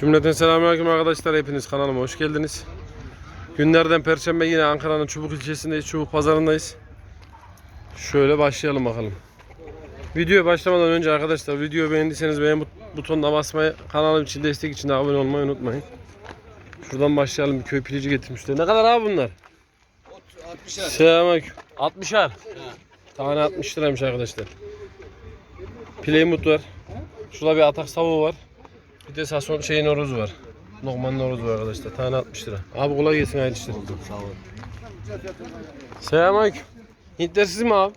Cümleten selamünaleyküm arkadaşlar. Hepiniz kanalıma hoş geldiniz. Günlerden Perşembe yine Ankara'nın Çubuk ilçesindeyiz. Çubuk pazarındayız. Şöyle başlayalım bakalım. Videoya başlamadan önce arkadaşlar videoyu beğendiyseniz beğen but- butonuna basmayı, kanalım için destek için de abone olmayı unutmayın. Şuradan başlayalım. Bir köy pilici getirmişler. Ne kadar abi bunlar? 60'ar. Selamünaleyküm. 60'ar. Tane 60 liraymış arkadaşlar. Playmut var. Şurada bir atak savuğu var. Bir de sason şeyin horozu var. Lokman horozu var arkadaşlar. Tane 60 lira. Abi kolay gelsin hayırlı işler. Sağ ol. Selamünaleyküm. Hintler siz mi abi?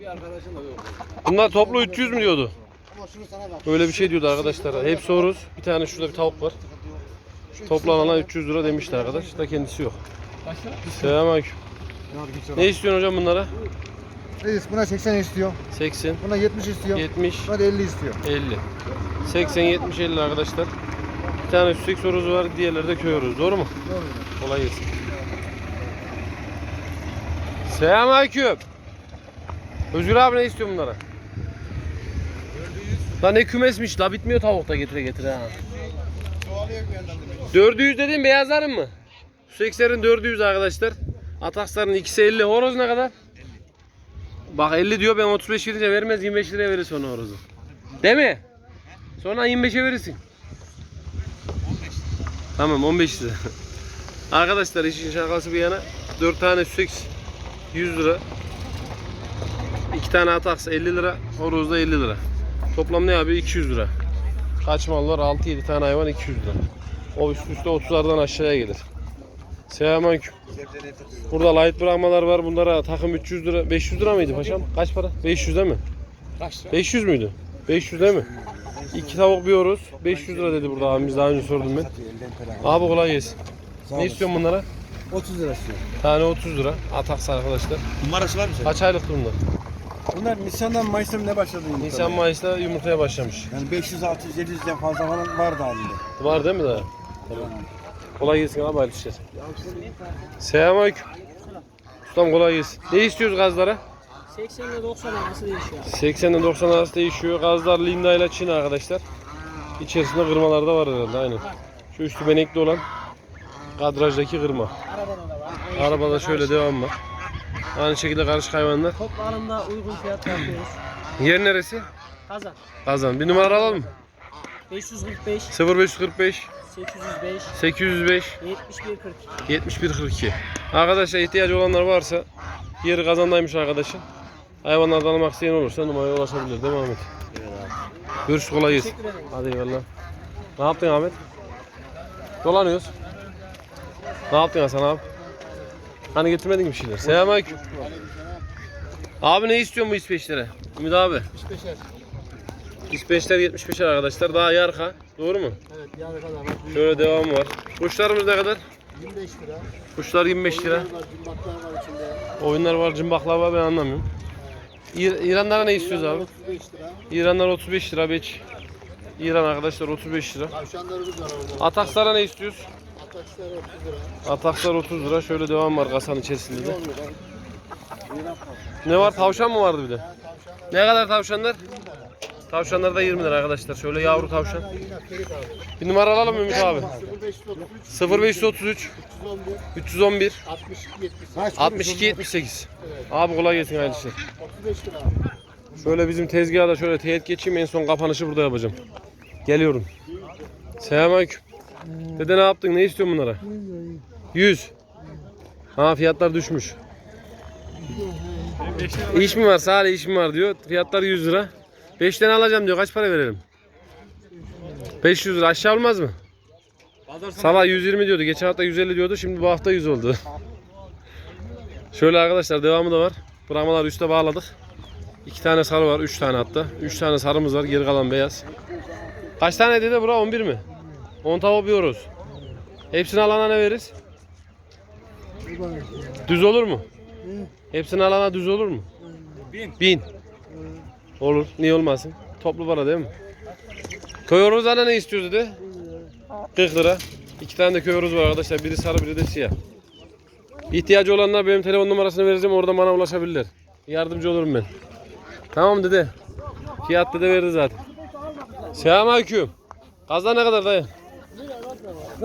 Bir arkadaşım da yok. Bunlar toplu 300 mü diyordu? Ama şunu sana bak. Öyle bir şey diyordu arkadaşlar. Hepsi horoz. Bir tane şurada bir tavuk var. Toplamana 300 lira demişti arkadaş. Da kendisi yok. Selamünaleyküm. Ne istiyorsun hocam bunlara? Reis buna 80 istiyor. 80, Buna 70 istiyor. 70, Buna da 50 istiyor. 50. 80, 70, 50 arkadaşlar. Bir tane süsek horozu var, diğerleri de köy horozu. Doğru mu? Doğru. Kolay gelsin. Selamünaleyküm. Özgür abi ne istiyor bunlara? Lan ne kümesmiş la bitmiyor tavuk da getire getire ha. 400 dediğin beyazların mı? Süsekslerin 400 arkadaşlar. Ataksların ikisi 50. Horoz ne kadar? Bak 50 diyor ben 35 verince vermez 25 liraya verir sonra horozu. Değil mi? Sonra 25'e verirsin. Tamam 15 lira. Arkadaşlar işin şakası bir yana 4 tane süseks 100 lira. 2 tane ataks 50 lira. Horoz da 50 lira. Toplam ne abi 200 lira. Kaç mal var? 6-7 tane hayvan 200 lira. O üst üste 30'lardan aşağıya gelir. Selamünaleyküm. Burada light bırakmalar var. Bunlara takım 300 lira. 500 lira mıydı paşam? Kaç para? 500 değil mi? Kaç lira? 500 müydü? 500 değil mi? İki tavuk bir horoz. 500 lira dedi burada abimiz daha önce sordum ben. Abi kolay gelsin. Ne istiyorsun bunlara? 30 lira istiyor. Tane 30 lira. Ataks arkadaşlar. Numarası var mı senin? Kaç aylıktı bunlar? Bunlar Nisan'dan Mayıs'ta mı ne başladı yumurtlamaya? Nisan Mayıs'ta yumurtaya başlamış. Yani 500, 600, 700'den fazla falan vardı halinde. Var değil mi daha? Tamam. Kolay gelsin abi hayırlı işler. Selamünaleyküm. Ustam kolay gelsin. Ne istiyoruz gazlara? 80 ile 90 arası değişiyor. 80 ile 90 arası değişiyor. Gazlar Linda ile Çin arkadaşlar. İçerisinde kırmalar da var herhalde aynen. Şu üstü benekli olan kadrajdaki kırma. Arabada da var. Arabada şöyle devam var. Aynı şekilde karışık hayvanlar. Toplarında uygun fiyat yapıyoruz. Yer neresi? Kazan Kazan. Bir numara alalım mı? 545 0545 805 805 7142 7142 Arkadaşlar ihtiyacı olanlar varsa yeri kazandaymış arkadaşın. Hayvanlardan almak isteyen olursa numaraya ulaşabilir değil mi Ahmet? Evet. Görüş kolay gelsin. Hadi eyvallah. Ne yaptın Ahmet? Dolanıyoruz. Ne yaptın Hasan abi? Hani getirmedin mi bir şeyler? Selamünaleyküm. Abi ne istiyorsun bu İsveçlere? Ümit abi. İsveçler. 35'ler 75'ler arkadaşlar. Daha yarka. Doğru mu? Evet yarka da var. Şöyle devam var. Kuşlarımız ne kadar? 25 lira. Kuşlar 25 lira. Oyunlar var, cımbaklar var içinde. Oyunlar var, cımbaklar var ben anlamıyorum. İr İranlara ne istiyoruz İranlar abi? 35 lira. İranlar 35 lira beç. İran arkadaşlar 35 lira. Tavşanlarımız ne istiyoruz? Atakslar 30 lira. Atakslar 30 lira. Şöyle devam var kasanın içerisinde de. Ne var? Tavşan mı vardı bir de? Ne kadar tavşanlar? 20 lira. Tavşanlar da 20 lira arkadaşlar. Şöyle yavru tavşan. Bir numara alalım Ümit abi. 0533 0533 311 311 62 70. 62 78. Abi kolay gelsin hayırlı işler. 35 lira abi. Şöyle bizim tezgaha da şöyle teyit geçeyim. En son kapanışı burada yapacağım. Geliyorum. Selamünaleyküm. Dede ne yaptın? Ne istiyorsun bunlara? 100. Ha fiyatlar düşmüş. İş mi var? Salih iş mi var diyor. Fiyatlar 100 lira. 5 tane alacağım diyor. Kaç para verelim? 500 lira. Aşağı olmaz mı? Sabah 120 diyordu. Geçen hafta 150 diyordu. Şimdi bu hafta 100 oldu. Şöyle arkadaşlar devamı da var. Bırakmalar üste bağladık. İki tane sarı var. Üç tane hatta. Üç tane sarımız var. Geri kalan beyaz. Kaç tane dedi bura? 11 mi? 10 tavuk bir horoz. Hepsini alana ne veririz? Düz olur mu? Hepsini alana düz olur mu? Bin. Bin. Olur. Niye olmasın? Toplu para değil mi? Köy horozlarına ne istiyoruz dedi? 40 lira. İki tane de köy horozu var arkadaşlar. Biri sarı biri de siyah. İhtiyacı olanlar benim telefon numarasını vereceğim. Oradan bana ulaşabilirler. Yardımcı olurum ben. Tamam dede. Fiyat dede verdi zaten. Selamünaleyküm. Gazlar ne kadar dayı?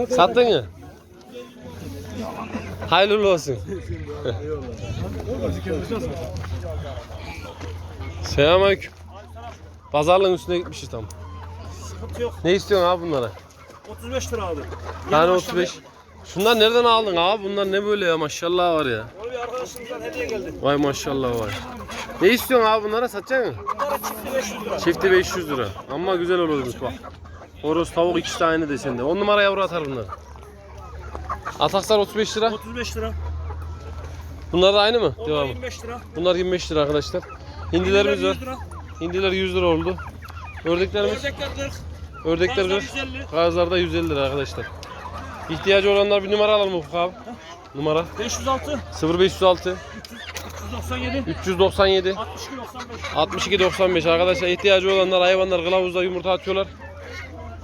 Sattın mı? Hayırlı olsun. Selamünaleyküm. Pazarlığın üstüne gitmişiz tam. Sıkıntı yok. Ne istiyorsun abi bunlara? 35 lira abi. Tane 35. Şunlar nereden aldın abi? Bunlar ne böyle ya maşallah var ya. Onu bir arkadaşımızdan hediye geldi. Vay maşallah vay. Ne istiyorsun abi bunlara satacak mısın? Bunlara çifti 500 lira. Çifti 500 lira. Ama güzel olurmuş bak. Horoz tavuk ikisi de aynı desende. 10 numara yavru atar bunlar. Ataksar 35 lira. 35 lira. Bunlar da aynı mı? Onlar Devamı. 25 lira. Bunlar 25 lira arkadaşlar. Hindilerimiz var. 100 lira. Hindiler 100 lira oldu. Ördeklerimiz, Ördekler 40. ördekler Kazlar 40. 150. Kazlar da 150 lira arkadaşlar. İhtiyacı olanlar bir numara alalım Ufuk abi. Numara 506. 0506 397. 397 62 95. 62 95 arkadaşlar ihtiyacı olanlar hayvanlar kılavuzda yumurta atıyorlar.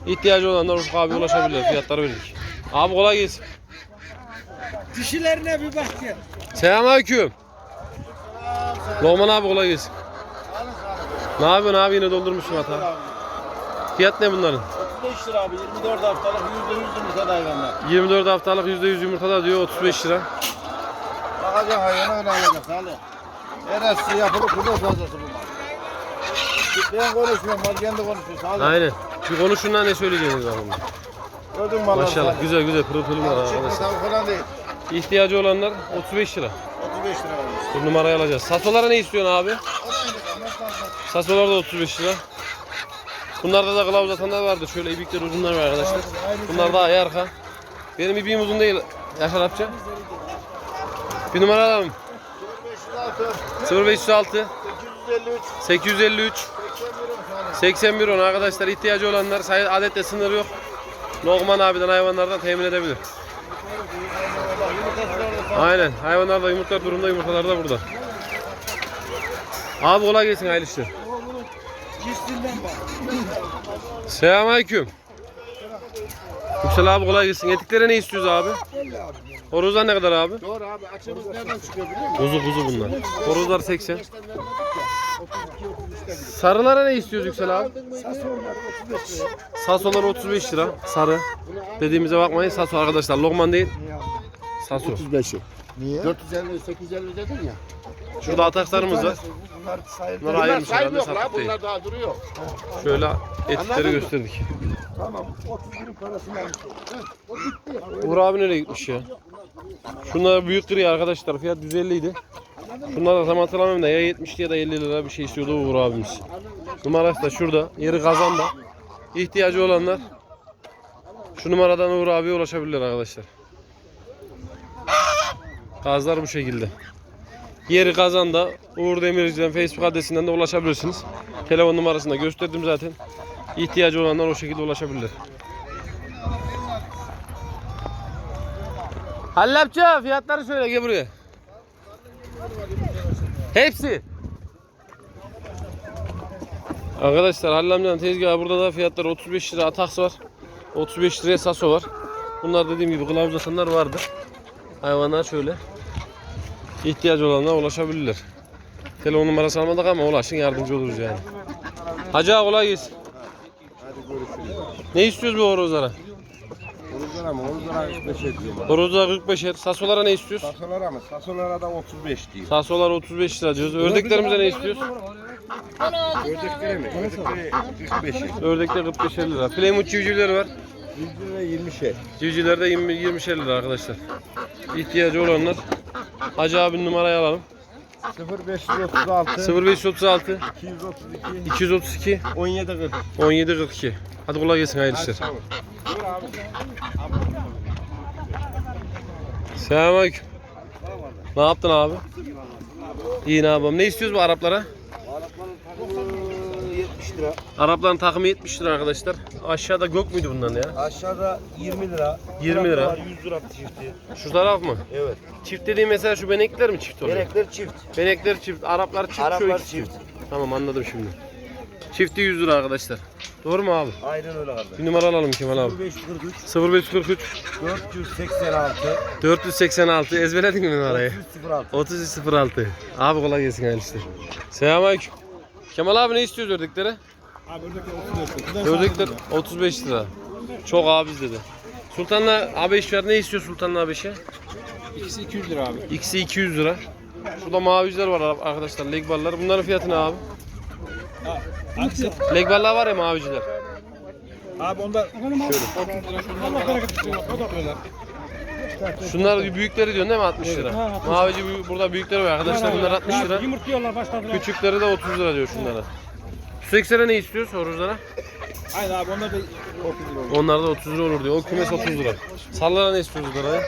İhtiyacı olanlar Ufuk abi ulaşabilirler. Fiyatları verdik. Abi kolay gelsin. Dişilerine bir bak ya. Selamünaleyküm. Lokman abi kolay gelsin. Ne yapıyorsun abi yine doldurmuşsun hata. Fiyat ne bunların? 35 lira abi. 24 haftalık %100 yumurta hayvanlar. 24 haftalık %100 yumurtada diyor 35 lira. Bakacaksın hayvanı öyle alacaksın Ali. Neresi yapılıp kurda fazlası bu mal. Ben konuşmuyorum, mal kendi konuşuyor. Ol. Aynen. Bir konuşun lan ne söyleyeceksiniz abi. Gördün mü Maşallah güzel güzel pırıl pırıl var arkadaşlar. tavuk falan değil. İhtiyacı olanlar 35 lira. 35 lira vermiş. Bu numarayı alacağız. Sasolara ne istiyorsun abi? Sasolar da 35 lira. Bunlarda da kılavuz atanlar vardı. Şöyle ibikler uzunlar var arkadaşlar. Bunlar daha iyi arka. Benim ibiğim uzun değil. Yaşar Apça. Bir numara alalım. 506, 0506 853, 853 81 10 arkadaşlar ihtiyacı olanlar sayı adette sınır yok. Lokman abiden hayvanlardan temin edebilir. Aynen hayvanlar da yumurtlar durumda yumurtalar da burada. Abi kolay gelsin hayırlı işler. Selamünaleyküm. Yüksel abi kolay gelsin. Etiklere ne istiyoruz abi? Horozlar ne kadar abi? Doğru abi açığımız nereden çıkıyor biliyor musun? Kuzu kuzu bunlar. Horozlar 80. Sarılara ne istiyoruz Yüksel abi? Sasolar 35 lira. Sarı. Dediğimize bakmayın. Saso arkadaşlar. Lokman değil. Saso. 35'i. Niye? 450, 850 dedin ya. Şurada ataklarımız var. Bunlar sayılır. Bunlar Bunlar ayrılmış herhalde, sayılmıyor la, sattık değil. bunlar daha duruyor. Şöyle Anladın mı? gösterdik. Tamam, 31'in parasını almış. Uğur abi nereye gitmiş ya? Şunlar büyük kırıyor arkadaşlar. Fiyat 150 idi. Bunlar da tam hatırlamıyorum da ya 70 ya da 50 lira bir şey istiyordu Uğur abimiz. Numarası da şurada. Yeri kazanda. İhtiyacı olanlar şu numaradan Uğur abiye ulaşabilirler arkadaşlar. Gazlar bu şekilde. Yeri kazanda Uğur Demirci'den Facebook adresinden de ulaşabilirsiniz. Telefon numarasını da gösterdim zaten. İhtiyacı olanlar o şekilde ulaşabilirler. Hallapça fiyatları söyle gel buraya. Hepsi. Arkadaşlar Halil amcanın tezgahı burada da fiyatlar 35 lira ataks var. 35 liraya saso var. Bunlar dediğim gibi kılavuz atanlar vardı. Hayvanlar şöyle. İhtiyacı olanlar ulaşabilirler. Telefon numarası almadık ama ulaşın yardımcı oluruz yani. Hacı ağa kolay gelsin. Ne istiyoruz bu horozlara? Horozlar ama horozlara 45 ediyorum. Horozlar 45'er. Sasolara ne istiyoruz? Sasolara mı? Sasolara da 35 diyor. Sasolar 35 lira diyoruz. Ördeklerimize ne istiyoruz? Ördekleri mi? Ördekleri 45 Ördekler 45 lira. Playmut civcivleri var. 100 lira 20 şey. Civcivler de 20 20 lira arkadaşlar. İhtiyacı olanlar Hacı abinin numarayı alalım. 0536 0536 232 232 17 40. 17 42. Hadi kolay gelsin hayırlı işler. Selamünaleyküm. Ne yaptın abi? İyi ne yapalım. Ne istiyoruz bu Araplara? Arapların takımı 70 lira. Arapların takımı 70 lira arkadaşlar. Aşağıda gök müydü bundan ya? Aşağıda 20 lira. 20 lira. Var 100 lira çifti. Şu taraf mı? Evet. Çift dediğim mesela şu benekler mi çift oluyor? Gerekler çift. Benekler çift, Araplar çift, Araplar ikisi çift. Tamam anladım şimdi. Çifti 100 lira arkadaşlar. Doğru mu abi? Aynen öyle kardeş. Bir numara alalım Kemal abi. 0543 0543 486 486 ezberledin mi numarayı? 306. 3306. Abi kolay gelsin hayırlı işler. Selamünaleyküm. Kemal abi ne istiyoruz ördekleri? Abi ördekler 35 lira. Ördekler 35 lira. Çok abiz dedi. Sultanla abeş var. Ne istiyor Sultanla abeşe? İkisi 200 lira abi. İkisi 200 lira. Şurada maviciler var arkadaşlar. Legballar. Bunların fiyatı ne abi? Hangisi? Legballar var ya maviciler. Abi onda şöyle 30 lira şunlar var. O da böyle. Şunlar büyükleri diyorsun değil mi 60 lira? Mavici büyük- burada büyükleri var arkadaşlar. Bunlar 60 lira. Yumurtluyorlar başladılar. Küçükleri de 30 lira diyor şunlara. Süseksel'e ne istiyoruz horozlara? Aynen abi onlar da 30 lira olur. Onlar da 30 lira olur diyor. O kümes 30 lira. Sallara ne istiyoruz bunlara?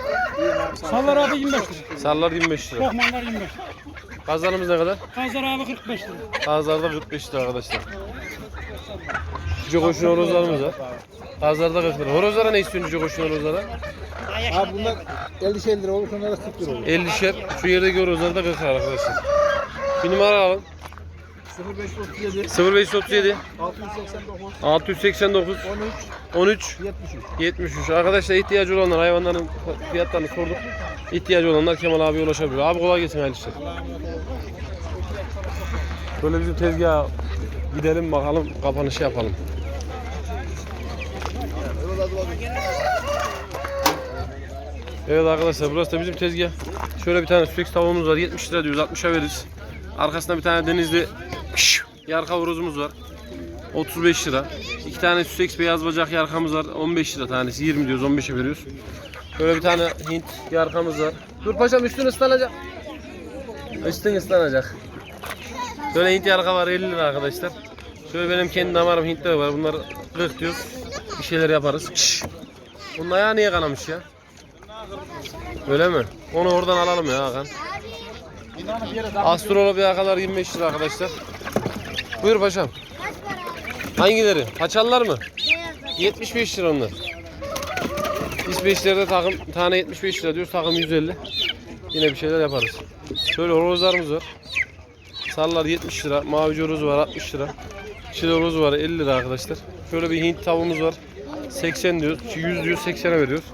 Sallar abi 25 lira. Sallar 25 lira. Lokmanlar 25 lira. Kazlarımız ne kadar? Kazlar abi 45 lira. Kazlarda 45 lira arkadaşlar. Cüce koşun horozlarımız var. Kazlarda 40 lira. Horozlara ne istiyorsun cüce koşun horozlara? Abi bunlar 50 şey lira olur, şunlar da 40 lira olur. 50'şer. Şu yerdeki horozlarda 40 lira arkadaşlar. Bir numara alalım. 0537 0537 689 689 13 13 73. 73. Arkadaşlar ihtiyacı olanlar hayvanların fiyatlarını sorduk. İhtiyacı olanlar Kemal abiye ulaşabilir. Abi kolay gelsin hayırlı işler. Böyle bizim tezgaha gidelim bakalım kapanışı yapalım. Evet arkadaşlar burası da bizim tezgah. Şöyle bir tane sürekli tavuğumuz var. 70 lira diyoruz 60'a veririz. Arkasında bir tane denizli yarka horozumuz var. 35 lira. İki tane süseks beyaz bacak yarkamız var. 15 lira tanesi. 20 diyoruz 15'e veriyoruz. Böyle bir tane Hint yarkamız var. Dur paşam üstün ıslanacak. Üstün ıslanacak. Böyle Hint yarka var 50 lira arkadaşlar. Şöyle benim kendi damarım Hintler var. Bunlar 40 diyoruz. Bir şeyler yaparız. Bunun ayağı niye kanamış ya? Öyle mi? Onu oradan alalım ya Hakan. Astrolopya kadar 25 lira arkadaşlar. Buyur paşam. Hangileri? Paçalılar mı? 75 lira onlar. İsveçlerde takım tane 75 lira diyoruz. Takım 150. Yine bir şeyler yaparız. Şöyle horozlarımız var. Sarılar 70 lira. Mavi horoz var 60 lira. Çil horoz var 50 lira arkadaşlar. Şöyle bir Hint tavuğumuz var. 80 diyoruz. 100 diyoruz 80'e veriyoruz.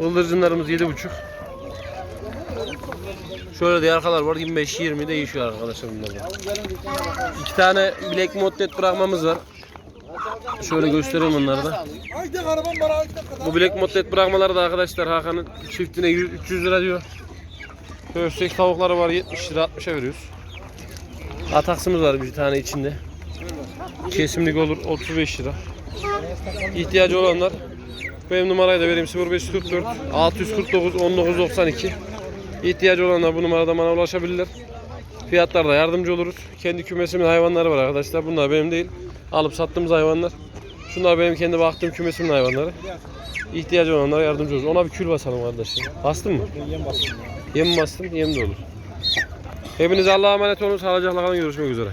Bıldırcınlarımız 7,5. Şöyle de arkalar var 25-20 değişiyor arkadaşlar bunlardan. İki tane Black Modlet bırakmamız var. Şöyle göstereyim onları da. Bu Black Modlet bırakmaları da arkadaşlar Hakan'ın çiftine 100 300 lira diyor. Köstek tavukları var 70 lira 60'a veriyoruz. Ataksımız var bir tane içinde. Kesimlik olur 35 lira. İhtiyacı olanlar benim numarayı da vereyim 0544 649 1992. İhtiyacı olanlar bu numarada bana ulaşabilirler. Fiyatlarda yardımcı oluruz. Kendi kümesimin hayvanları var arkadaşlar. Bunlar benim değil. Alıp sattığımız hayvanlar. Şunlar benim kendi baktığım kümesimin hayvanları. İhtiyacı olanlara yardımcı oluruz. Ona bir kül basalım kardeşim. Bastın mı? Yem bastım. Yem bastın? Yem de olur. Hepinize Allah'a emanet olun. Sağlıcakla kalın. Görüşmek üzere.